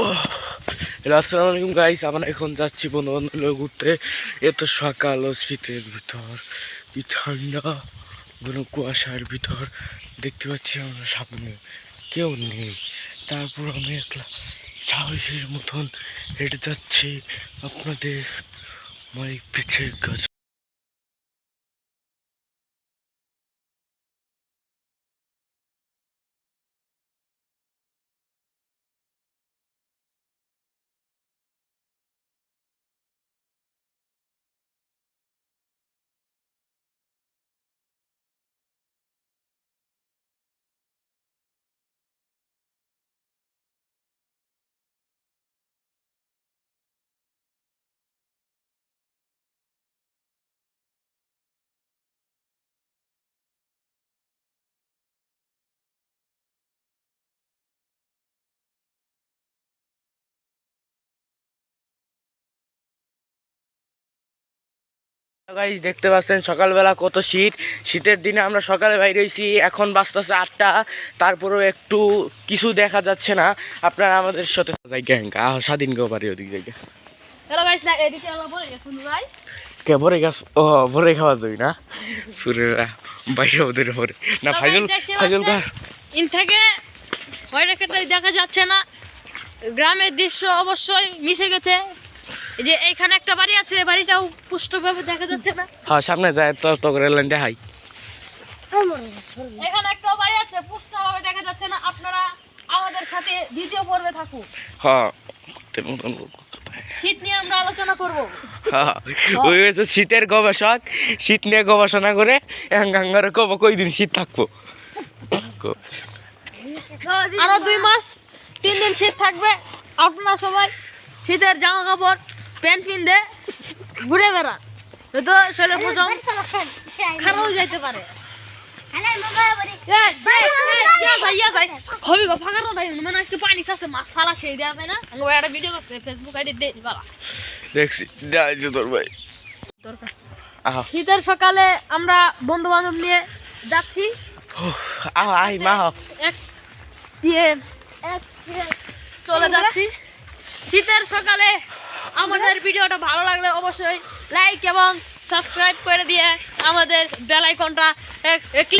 আসসালামু আলাইকুম গাইস আমরা এখন যাচ্ছি বন্ধু বান্ধব ঘুরতে। এত সকাল ও শীতের ভিতর, কি ঠান্ডা ঘন কুয়াশার ভিতর। দেখতে পাচ্ছি আমরা সামনে কেউ নেই। তারপর আমি একলা সাহসের মতন হেঁটে যাচ্ছি। আপনাদের মাইক পিছে গাছ গাইস দেখতে পাচ্ছেন সকালবেলা কত শীত। শীতের দিনে আমরা সকালে বাইরে হয়েছি এখন বাজতেছে আটটা। তারপরেও একটু কিছু দেখা যাচ্ছে না। আপনারা আমাদের সাথে স্বাধীন গো পারি ওদিক জায়গা কে ভরে গাছ? ও ভরে খাওয়া যাবি না? সুরেরা বাইরে ওদের ভরে। না ফাইজল ফাইজল ইন থেকে দেখা যাচ্ছে না। গ্রামের দৃশ্য অবশ্যই মিশে গেছে। এই যে এইখানে একটা বাড়ি আছে বাড়িটাও পুষ্টভাবে দেখা যাচ্ছে না। হ্যাঁ সামনে যায় তো তো করে লাইন দেখাই এখানে একটা বাড়ি আছে পুষ্টভাবে দেখা যাচ্ছে না। আপনারা আমাদের সাথে দ্বিতীয় পর্বে থাকুন। হ্যাঁ। শীত নিয়ে আমরা আলোচনা করব। হ্যাঁ, ওই শীতের গবেষক। শীত নিয়ে গবেষণা করে গাঙ্গারে কব কই দিন শীত থাকব। আরও দুই মাস তিন দিন শীত থাকবে। আপনারা সবাই শীতের জামা কাপড় প্যান্ট পিনতে ঘুরে বেড়ান তো শরীরে প্রচম খারাপ হয়ে যাইতে পারে। গো, ফাঁকা রোড মানে আজকে পানি মাছ ফালা সেই দেয়া যায় না? একটা ভিডিও করছে, ফেসবুক আইডি দে, বালা। দেখছি যাই তোর ভাই। আহ। শীতের সকালে আমরা বন্ধু বান্ধব নিয়ে যাচ্ছি। আহ আই মা। এক ইয়ে এক ইয়ে চলে যাচ্ছি। শীতের সকালে আমাদের ভিডিওটা ভালো লাগলে অবশ্যই লাইক এবং সাবস্ক্রাইব করে দিয়ে আমাদের বেলাইকনটা ক্লিক